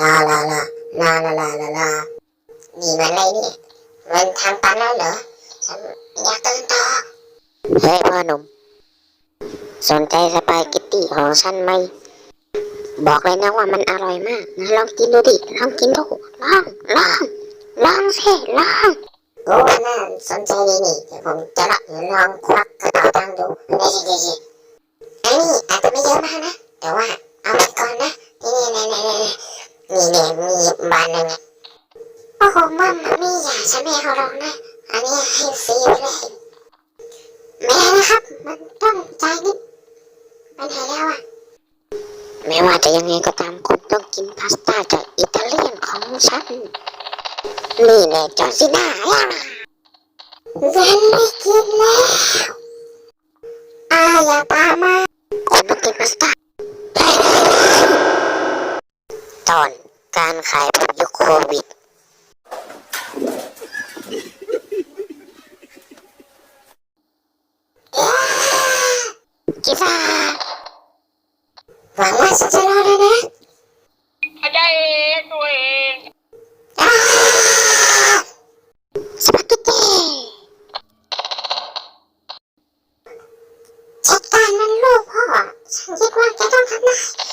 ลาลาลาลาลาลาลาลานี่มันอะไรเนี่ย มันทางตันแล้วเหรอ ฉันอยากเดินต่อ เฮ้ยพ่อหนุ่ม สนใจสปาเกตตี้ของฉันไหม บอกเลยนะว่ามันอร่อยมากนะลองกินดูดิ ลองกินดู ลอง ลอง ลองสิ ลองโอ้น่าสนใจดีนี่เดี๋ยวผมจะลองลองควักกระเป๋าตังค์ดูเดี๋ยวเดี๋ยวเดี๋ยวอันนี้อาจจะไม่เยอะมากนะ แต่ว่าเอาไปก่อนนะ นี่นี่นี่นี่ นี่นี่มีบานหนึ่งโอ้โหมัมมี่อย่าฉันไม่เอาหรอกนะ อันนี้ให้ฟรีไปเลยแม่นะครับ มันต้องจ่ายนิดมันหายแล้วอะไม่ว่าจะยังไงก็ตามคุณต้องกินพาสต้าจากอิตาเลียนของฉัน นี่แน่จอร์ซิน่าอะฉันไม่กินแล้วอาอย่าตามมาคุณต้องกินพาสต้าตอน การขายแบบยุคโควิด kita mama secara ya eh? ada gue seperti Jika menlupa, sanggup kita mengenai.